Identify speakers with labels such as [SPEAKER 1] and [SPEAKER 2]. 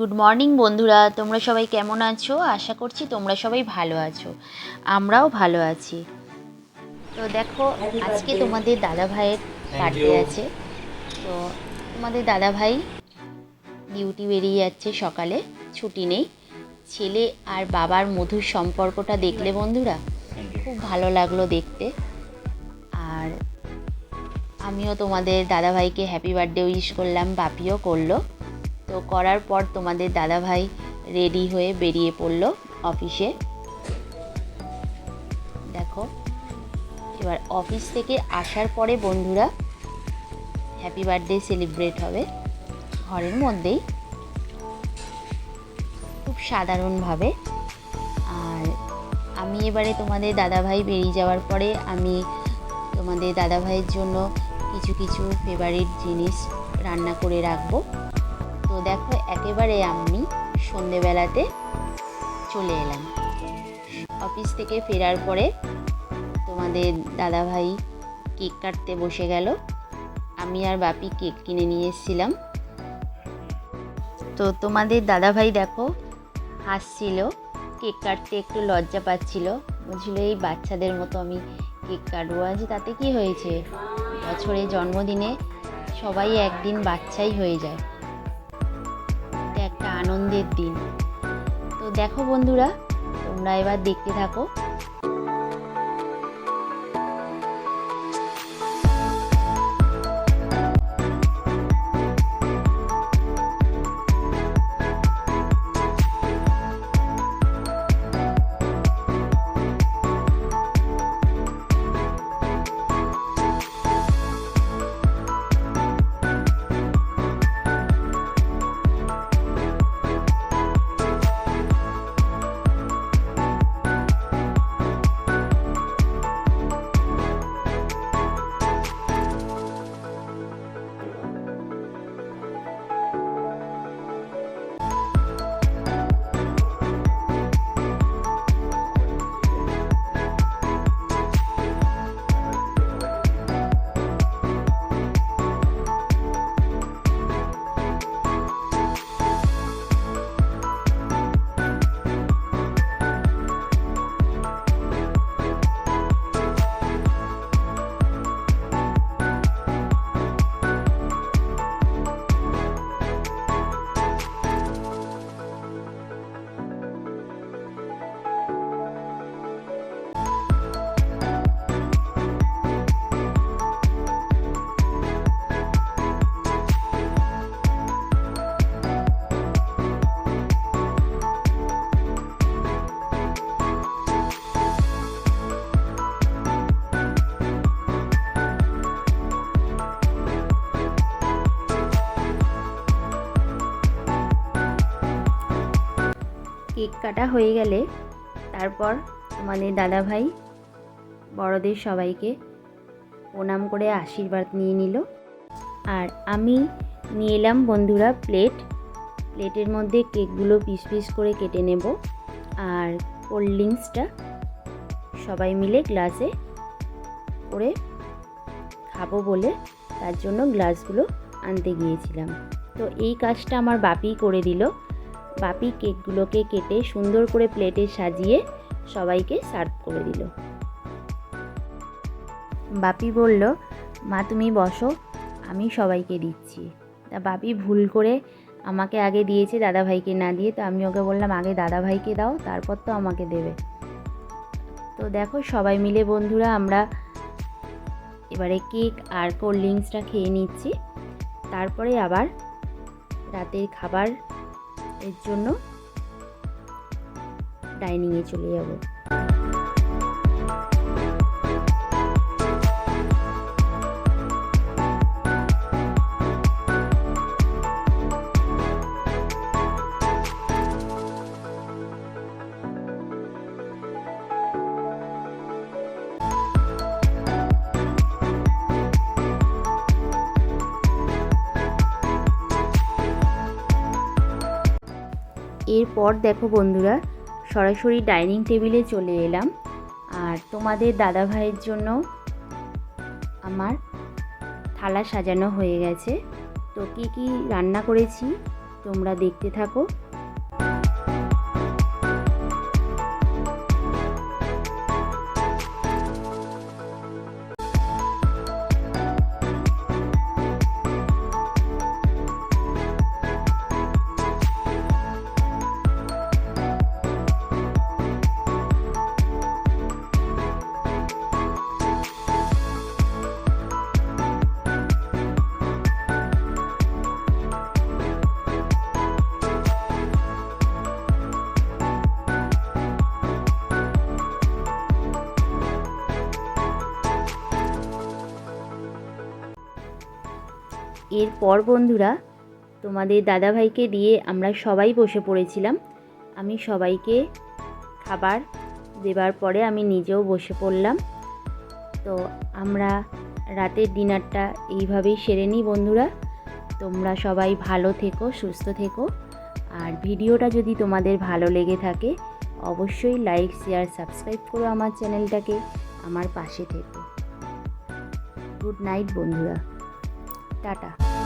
[SPEAKER 1] Good morning বন্ধুরা। তোমরা সবাই কেমন আছো? আশা করছি তোমরা সবাই ভালো আছো। আমরাও ভালো আছি। তো দেখো আজকে তোমাদের দাদা ভাইয়ের বার্থডে আছে। তো তোমাদের দাদা ভাই ডিউটি বেরিয়ে যাচ্ছে সকালে। ছুটি নেই। ছেলে আর বাবার মধুর সম্পর্কটা দেখলে বন্ধুরা খুব ভালো লাগল দেখতে। আর আমিও তোমাদের দাদাভাইকে হ্যাপি বার্থডে উইশ করলাম বাপিও করল। তো করার পর তোমাদের দাদাভাই রেডি হয়ে বেরিয়ে পড়ল অফিসে। দেখো, এবার অফিস থেকে আসার পরে বন্ধুরা হ্যাপি বার্থডে সেলিব্রেট হবে ঘরের মধ্যেই। খুব সাধারণভাবে। আর আমি এবারে তোমাদের দাদাভাই বেরিয়ে যাওয়ার পরে আমি তোমাদের দাদাভাইয়ের জন্য কিছু কিছু ফেভারিট জিনিস রান্না করে রাখব। তো দেখো, একেবারে আমি সন্ধেবেলাতে চলে এলাম। অফিস থেকে ফেরার পরে তোমাদের দাদাভাই কেক কাটতে বসে গেল। আমি আর বাপি কেক কিনে নিয়ে এসেছিলাম। তো তোমাদের দাদাভাই দেখো, হাসছিল, কেক কাটতে একটু লজ্জা পাচ্ছিল। বলছিল, এই বাচ্চাদের মতো আমি কেক কাটবো। আজ তাতে কি হয়েছে? বছরে জন্মদিনে সবাই একদিন বাচ্চাই হয়ে যায়। একটা আনন্দের দিন। তো দেখো বন্ধুরা তোমরা এবার দেখতে থাকো। কেক কাটা হয়ে গেলে তারপর তোমাদের দাদাভাই বড়দের সবাইকে প্রণাম করে আশীর্বাদ নিয়ে নিল। আর আমি নিয়ে এলাম বন্ধুরা প্লেট। প্লেটের মধ্যে কেকগুলো পিস পিস করে কেটে নেব। আর কোল্ড ড্রিঙ্কসটা সবাই মিলে গ্লাসে করে খাব বলে তার জন্য গ্লাসগুলো আনতে গিয়েছিলাম। তো এই কাজটা আমার বাপিই করে দিল। বাপি কেকগুলোকে কেটে সুন্দর করে প্লেটে সাজিয়ে সবাইকে সার্ভ করে দিল। বাপি বলল, মা, তুমি বসো, আমি সবাইকে দিচ্ছি। তা বাপি ভুল করে আমাকে আগে দিয়েছে দাদাভাইকে না দিয়ে, তো আমি ওকে বললাম, আগে দাদাভাইকে দাও, তারপর তো আমাকে দেবে। তো দেখো, সবাই মিলে বন্ধুরা, আমরা এবারে কেক আর কোল্ড ড্রিঙ্কসটা খেয়ে নিচ্ছি। তারপরে আবার রাতের খাবার এর জন্য ডাইনিংয়ে চলে যাব। এরপর দেখো বন্ধুরা, সরাসরি ডাইনিং টেবিলে চলে এলাম। আর তোমাদের দাদা ভাইয়ের জন্য আমার থালা সাজানো হয়ে গেছে। তো কী কী রান্না করেছি তোমরা দেখতে থাকো। এরপর বন্ধুরা, তোমাদের দাদাভাইকে দিয়ে আমরা সবাই বসে পড়েছিলাম। আমি সবাইকে খাবার দেবার পরে আমি নিজেও বসে পড়লাম। তো আমরা রাতের ডিনারটা এইভাবেই সেরে নিই বন্ধুরা। তোমরা সবাই ভালো থেকো, সুস্থ থেকো। আর ভিডিওটা যদি তোমাদের ভালো লেগে থাকে, অবশ্যই লাইক, শেয়ার, সাবস্ক্রাইব করো আমার চ্যানেলটাকে। আমার পাশে থেকো। গুড নাইট বন্ধুরা। টাটা।